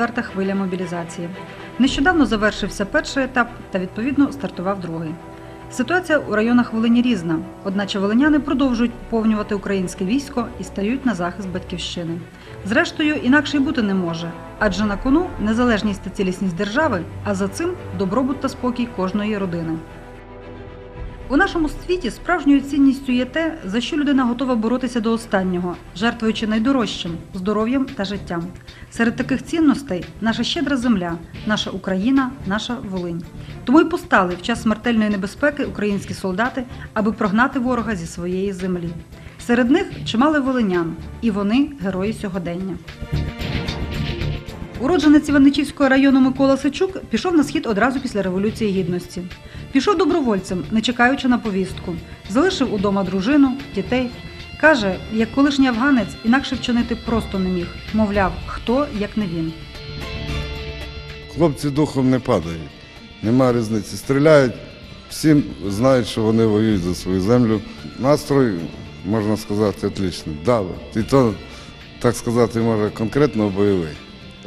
Четверта хвиля мобілізації. Нещодавно завершився перший етап та відповідно стартував другий. Ситуація у районах Волині різна, одначе волиняни продовжують поповнювати українське військо і стають на захист батьківщини. Зрештою, інакше й бути не може, адже на кону незалежність та цілісність держави, а за цим добробут та спокій кожної родини. У нашому світі справжньою цінністю є те, за що людина готова боротися до останнього, жертвуючи найдорожчим здоров'ям та життям. Серед таких цінностей наша щедра земля, наша Україна, наша Волинь. Тому й постали в час смертельної небезпеки українські солдати, аби прогнати ворога зі своєї землі. Серед них чимало волинян, і вони герої сьогодення. Уродженець Іваничівського району Микола Сичук пішов на схід одразу після Революції Гідності. Пішов добровольцем, не чекаючи на повістку. Залишив удома дружину, дітей. Каже, як колишній афганець інакше вчинити просто не міг. Мовляв, хто як не він. Хлопці духом не падають, нема різниці. Стріляють, всі знають, що вони воюють за свою землю. Настрой, можна сказати, отличний. Да, і то, так сказати, може, конкретно бойовий.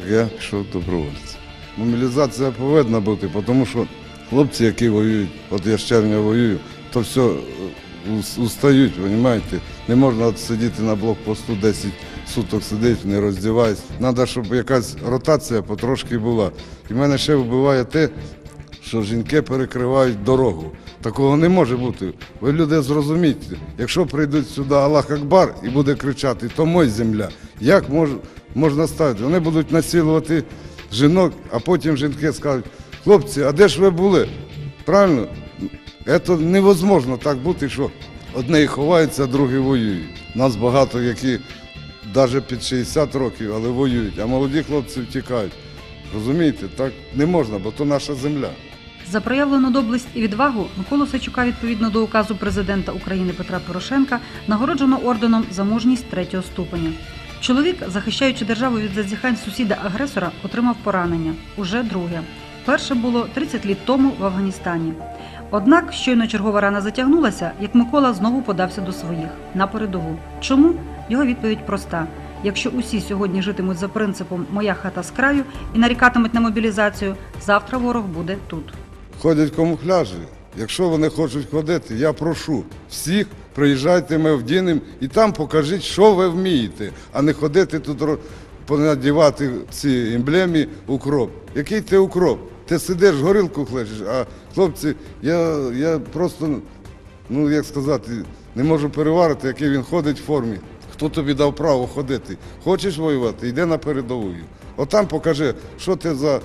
Я пішов добровольцем. Мобілізація повинна бути, тому що хлопці, які воюють, от я з червня воюю, то все е, ус- устають, розумієте? Не можна сидіти на блокпосту 10 суток сидить, не роздіваєсь. Треба, щоб якась ротація потрошки була. І мене ще вбиває те, що жінки перекривають дорогу. Такого не може бути. Ви люди зрозумійте, якщо прийдуть сюди Аллах Акбар і буде кричати, то мой земля. Як мож, можна ставити? Вони будуть насилувати жінок, а потім жінки скажуть, хлопці, а де ж ви були? Правильно? Це невозможно так бути, що одні ховаються, а другі воюють. Нас багато, які навіть під 60 років, але воюють, а молоді хлопці втікають. Розумієте, так не можна, бо то наша земля. За проявлену доблесть і відвагу Миколу Сичука відповідно до указу президента України Петра Порошенка нагороджено орденом за мужність третього ступеня. Чоловік, захищаючи державу від зазіхань сусіда-агресора, отримав поранення уже друге. Перше було 30 літ тому в Афганістані. Однак щойно чергова рана затягнулася, як Микола знову подався до своїх на передову. Чому? Його відповідь проста: якщо усі сьогодні житимуть за принципом Моя хата з краю і нарікатимуть на мобілізацію, завтра ворог буде тут. Ходять камуфляжі. Якщо вони хочуть ходити, я прошу всіх, приїжджайте, ми вдінемо і там покажіть, що ви вмієте, а не ходити тут понадівати ці емблеми укроп. Який ти укроп? Ти сидиш, горілку хлечеш, а хлопці, я, я просто, ну як сказати, не можу переварити, який він ходить в формі. Хто тобі дав право ходити? Хочеш воювати? Йди на передову. Отам покажи, що ти за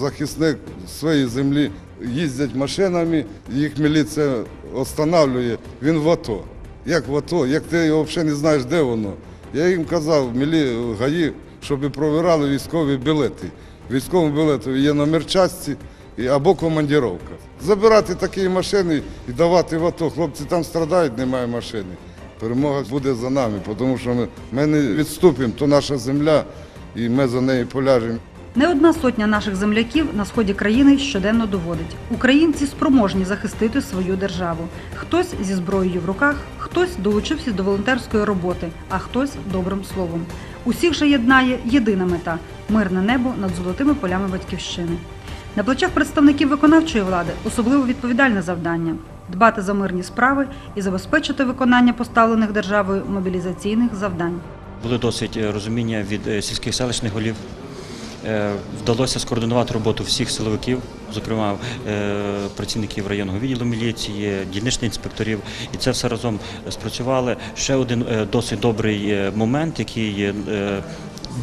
захисник своєї землі. Їздять машинами, їх міліція встановлює, він в АТО. Як в АТО? Як ти його взагалі не знаєш, де воно? Я їм казав, мілі гаї, щоб провірали військові білети. Військовому білеті є номер часті і- або командіровка. Забирати такі машини і давати в АТО. Хлопці там страдають, немає машини. Перемога буде за нами, тому що ми не відступимо, то наша земля, і ми за неї поляжемо. Не одна сотня наших земляків на сході країни щоденно доводить. Українці спроможні захистити свою державу. Хтось зі зброєю в руках, хтось долучився до волонтерської роботи, а хтось добрим словом. Усіх же єднає єдина мета мирне небо над золотими полями батьківщини. На плечах представників виконавчої влади особливо відповідальне завдання дбати за мирні справи і забезпечити виконання поставлених державою мобілізаційних завдань. Були досить е, розуміння від е, сільських селищних голів. Е, Вдалося скоординувати роботу всіх силовиків, зокрема е, працівників районного відділу міліції, дільничних інспекторів, і це все разом спрацювали. Ще один е, досить добрий е, момент, який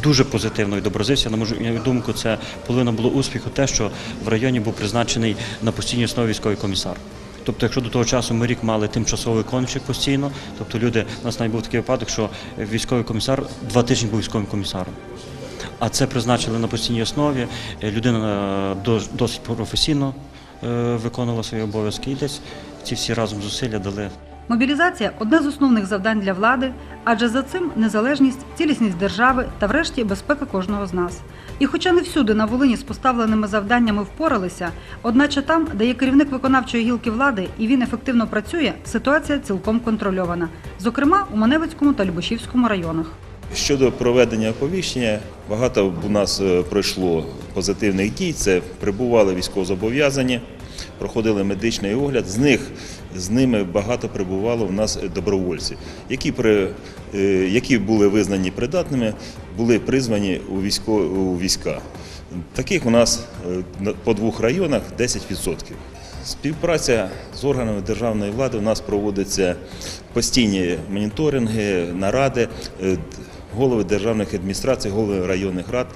дуже позитивно відобразився. На мою думку, це половина було успіху, те, що в районі був призначений на постійній основі військовий комісар. Тобто, якщо до того часу ми рік мали тимчасовий кончик постійно, тобто люди, у нас навіть був такий випадок, що військовий комісар два тижні був військовим комісаром. А це призначили на постійній основі. Е, Людина е, досить професійно е, виконувала свої обов'язки і десь ці всі разом зусилля дали Мобілізація одне з основних завдань для влади, адже за цим незалежність, цілісність держави та, врешті, безпека кожного з нас. І хоча не всюди на Волині з поставленими завданнями впоралися, одначе там, де є керівник виконавчої гілки влади і він ефективно працює, ситуація цілком контрольована, зокрема у Маневицькому та Любашівському районах. Щодо проведення оповіщення, багато у нас е, пройшло позитивних дій. Це прибували військовозобов'язані, проходили медичний огляд. З них з ними багато прибувало у нас добровольці, які при е, які були визнані придатними, були призвані у військо у війська. Таких у нас е, по двох районах 10%. Співпраця з органами державної влади у нас проводиться постійні моніторинги, наради, голови державних адміністрацій, голови районних рад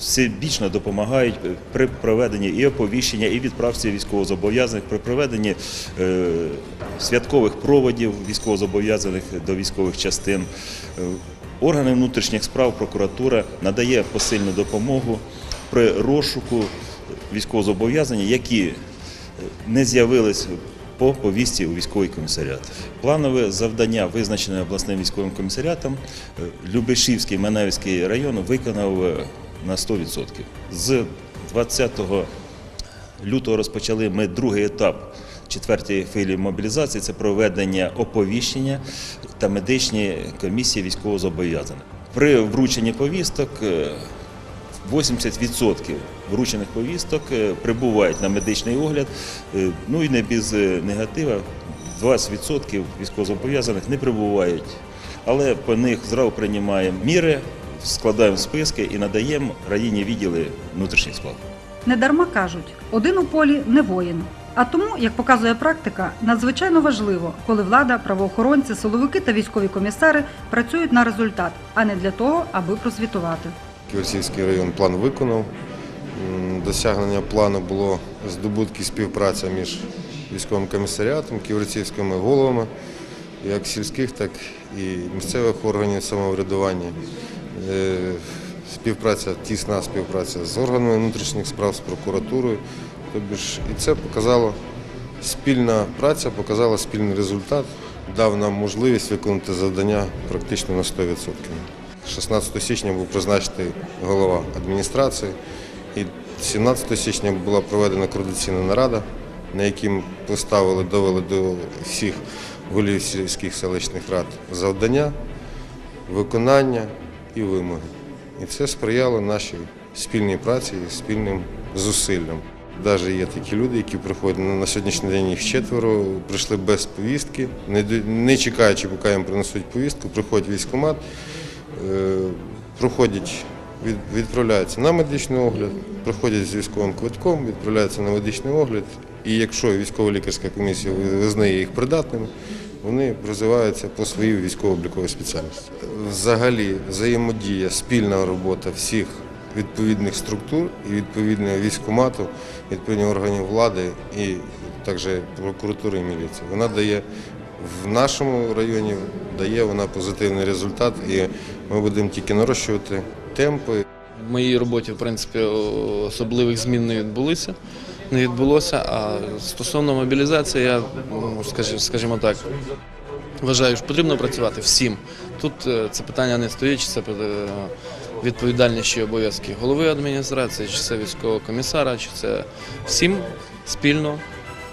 всебічно допомагають при проведенні і оповіщення, і відправці військовозобов'язаних, при проведенні е, святкових проводів військовозобов'язаних до військових частин. Е, Органи внутрішніх справ, прокуратура надає посильну допомогу при розшуку військовозобов'язані, які не з'явились по повісті у військовий комісаріат. Планове завдання, визначене обласним військовим комісаріатом, е, Любешівський Маневський район виконав е, на 100%. З 20 лютого розпочали ми другий етап четвертої хвилі мобілізації. Це проведення оповіщення та медичні комісії військовозобов'язаних. При врученні повісток е, 80% вручених повісток е, прибувають на медичний огляд. Е, Ну і не без е, негатива, 20% військовозобов'язаних не прибувають. Але по них зразу приймаємо міри, складаємо списки і надаємо районні відділи внутрішніх справ. Недарма кажуть, один у полі не воїн. А тому, як показує практика, надзвичайно важливо, коли влада, правоохоронці, силовики та військові комісари працюють на результат, а не для того, аби просвітувати. Ківерцівський район план виконав. Досягнення плану було здобутки співпраця між військовим комісаріатом, ківерцівськими головами, як сільських, так і місцевих органів самоврядування. Е, Співпраця, тісна співпраця з органами внутрішніх справ, з прокуратурою. Тобі ж і це показало спільна праця, показала спільний результат, дав нам можливість виконати завдання практично на 100%. 16 січня був призначений голова адміністрації, і 17 січня була проведена координаційна нарада, на якій ми поставили, довели до всіх голів сільських селищних рад завдання, виконання і вимоги. І це сприяло нашій спільній праці і спільним зусиллям. Навіть є такі люди, які приходять на сьогоднішній день їх четверо, прийшли без повістки, не, чекаючи, поки їм принесуть повістку, приходять військкомат, е, проходять, відправляються на медичний огляд, проходять з військовим квитком, відправляються на медичний огляд. І якщо військово-лікарська комісія визнає їх придатними, вони призиваються по своїй військово-обліковій спеціальності. Взагалі, взаємодія, спільна робота всіх відповідних структур і відповідного військкомату, відповідних органів влади і також прокуратури і міліції. Вона дає в нашому районі дає вона позитивний результат, і ми будемо тільки нарощувати темпи. В моїй роботі, в принципі, особливих змін не відбулося. Не відбулося. А стосовно мобілізації, я ну, скажімо так, вважаю, що потрібно працювати всім. Тут е, це питання не стоїть, чи це е, відповідальність і обов'язки голови адміністрації, чи це військового комісара, чи це всім спільно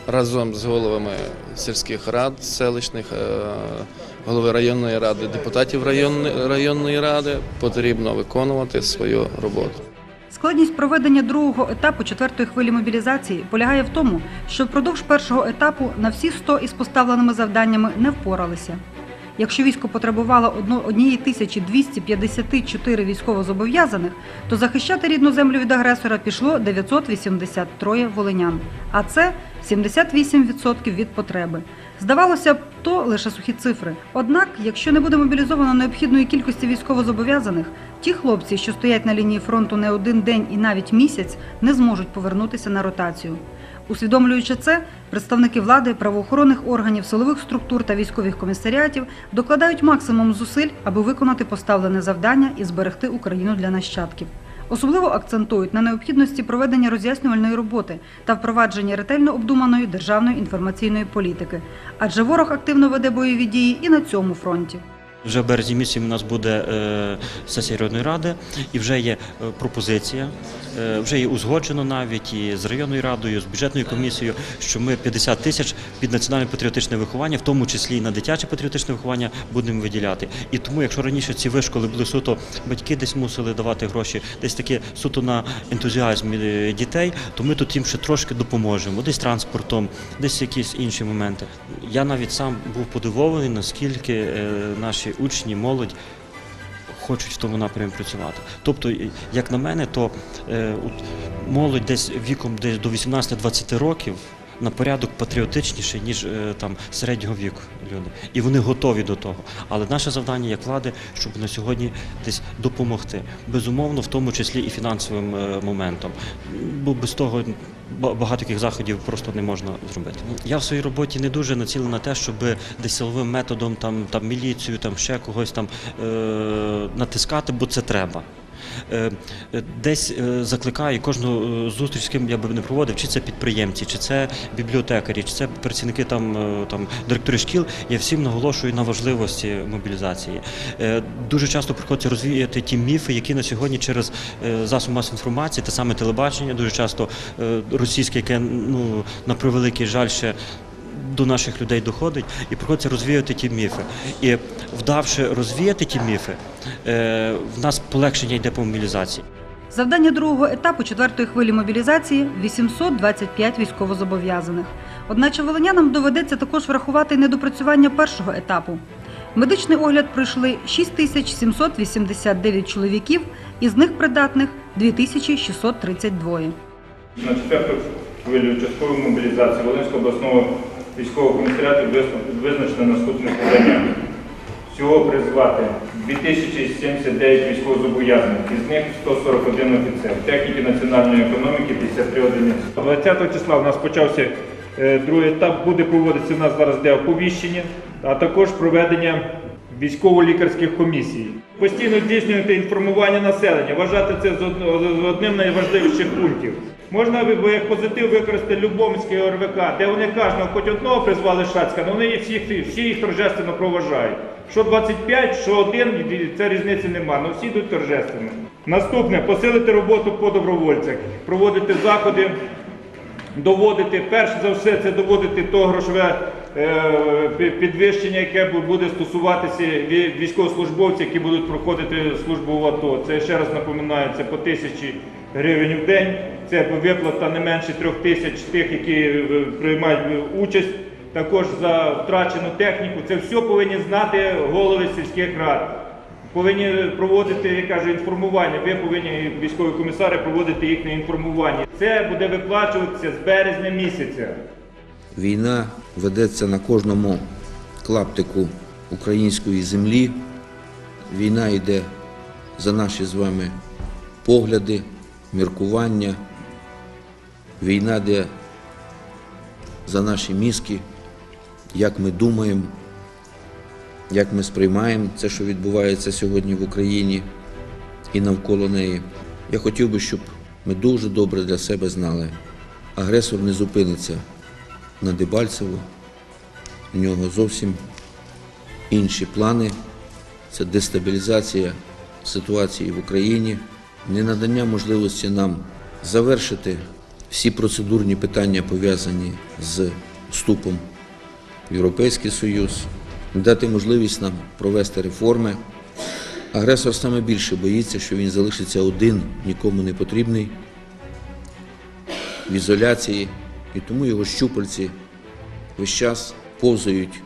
разом з головами сільських рад, селищних, е, голови районної ради, депутатів районної, ради потрібно виконувати свою роботу. Складність проведення другого етапу четвертої хвилі мобілізації полягає в тому, що впродовж першого етапу на всі 100 із поставленими завданнями не впоралися. Якщо військо потребувало одно- однієї тисячі 254 військовозобов'язаних, то захищати рідну землю від агресора пішло 983 волинян, а це 78% від потреби. Здавалося б, то лише сухі цифри. Однак, якщо не буде мобілізовано необхідної кількості військовозобов'язаних, ті хлопці, що стоять на лінії фронту не один день і навіть місяць, не зможуть повернутися на ротацію. Усвідомлюючи це, представники влади, правоохоронних органів, силових структур та військових комісаріатів докладають максимум зусиль, аби виконати поставлене завдання і зберегти Україну для нащадків. Особливо акцентують на необхідності проведення роз'яснювальної роботи та впровадження ретельно обдуманої державної інформаційної політики, адже ворог активно веде бойові дії і на цьому фронті. Вже в березні місяці у нас буде е, сесія районної ради, і вже є е, пропозиція, е, вже є узгоджено навіть і з районною радою, з бюджетною комісією, що ми 50 тисяч під національне патріотичне виховання, в тому числі і на дитяче патріотичне виховання, будемо виділяти. І тому, якщо раніше ці вишколи були суто, батьки десь мусили давати гроші, десь таке суто на ентузіазм дітей, то ми тут їм ще трошки допоможемо, десь транспортом, десь якісь інші моменти. Я навіть сам був подивований, наскільки наші учні, молодь хочуть в тому напрямі працювати. Тобто, як на мене, то е, от молодь десь віком десь до 18-20 років. На порядок патріотичніший, ніж е, там середнього віку люди, і вони готові до того. Але наше завдання як влади, щоб на сьогодні десь допомогти, безумовно, в тому числі і фінансовим е, моментом. Бо без того ба- багато таких заходів просто не можна зробити. Я в своїй роботі не дуже націлений на те, щоб десь силовим методом там, там міліцію, там ще когось там е, натискати, бо це треба. Е, е, Десь е, закликаю кожну зустріч, з ким я би не проводив, чи це підприємці, чи це бібліотекарі, чи це працівники там, там директори шкіл. Я всім наголошую на важливості мобілізації. Дуже часто приходиться розвіяти ті міфи, які на сьогодні через засоби масової інформації, те саме телебачення, дуже часто російське, яке ну на превеликий жаль ще до наших людей доходить, і приходиться розвіяти ті міфи. І вдавши розвіяти ті міфи, е, в нас полегшення йде по мобілізації. Завдання другого етапу четвертої хвилі мобілізації 825 військовозобов'язаних. Одначе волинянам доведеться також врахувати недопрацювання першого етапу. Медичний огляд пройшли 6789 чоловіків, із них придатних 2632. На четверту хвилю часткової мобілізації Волинського обласного військового комісаріату визначено наступне завдання. Всього призвати 2079 військовозобов'язаних, із них 141 офіцер, техніки національної економіки 53 одиниці. 20 числа у нас почався е, другий етап, буде проводитися у нас зараз де оповіщення, а також проведення військово-лікарських комісій. Постійно здійснювати інформування населення, вважати це одним з найважливіших пунктів. Можна як позитив використати Любомський ОРВК, де вони кожного хоч одного призвали Шацька, але вони всіх, всі їх торжественно проважають. Що 25, що один, це різниці нема, але всі йдуть торжественно. Наступне посилити роботу по добровольцях, проводити заходи доводити, перш за все, це доводити то грошове е, підвищення, яке буде стосуватися військовослужбовців, які будуть проходити службу в АТО. Це ще раз напоминаю, це по тисячі гривень в день, це виплата не менше трьох тисяч тих, які е, приймають участь. Також за втрачену техніку. Це все повинні знати голови сільських рад. Повинні проводити, я кажу, інформування. Ви повинні, військові комісари, проводити їхнє інформування. Це буде виплачуватися з березня місяця. Війна ведеться на кожному клаптику української землі. Війна йде за наші з вами погляди, міркування. Війна йде за наші мізки, як ми думаємо, як ми сприймаємо це, що відбувається сьогодні в Україні і навколо неї. Я хотів би, щоб ми дуже добре для себе знали. Агресор не зупиниться на Дебальцево. У нього зовсім інші плани. Це дестабілізація ситуації в Україні, ненадання можливості нам завершити всі процедурні питання, пов'язані з вступом в Європейський Союз, дати можливість нам провести реформи. Агресор саме більше боїться, що він залишиться один, нікому не потрібний, в ізоляції, і тому його щупальці весь час повзають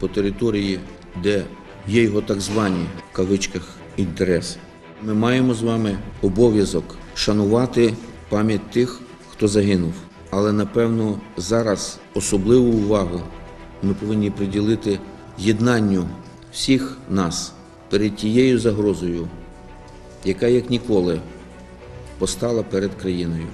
по території, де є його так звані в кавичках інтереси. Ми маємо з вами обов'язок шанувати пам'ять тих, хто загинув. Але напевно зараз особливу увагу ми повинні приділити єднанню всіх нас перед тією загрозою, яка як ніколи постала перед країною.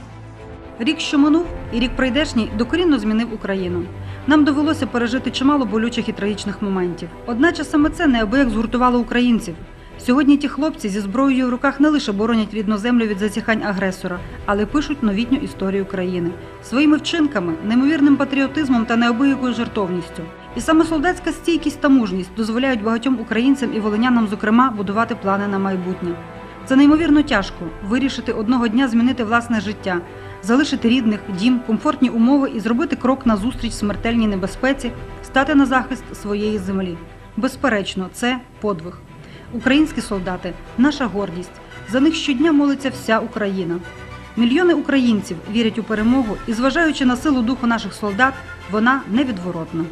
Рік, що минув, і рік прийдешній докорінно змінив Україну. Нам довелося пережити чимало болючих і трагічних моментів. Одначе саме це неабияк згуртувало українців. Сьогодні ті хлопці зі зброєю в руках не лише боронять рідну землю від зазіхань агресора, але пишуть новітню історію країни своїми вчинками, неймовірним патріотизмом та неабиякою жертовністю. І саме солдатська стійкість та мужність дозволяють багатьом українцям і волинянам, зокрема, будувати плани на майбутнє. Це неймовірно тяжко вирішити одного дня змінити власне життя, залишити рідних, дім, комфортні умови і зробити крок назустріч смертельній небезпеці, стати на захист своєї землі. Безперечно, це подвиг. Українські солдати наша гордість. За них щодня молиться вся Україна. Мільйони українців вірять у перемогу і, зважаючи на силу духу наших солдат, вона невідворотна.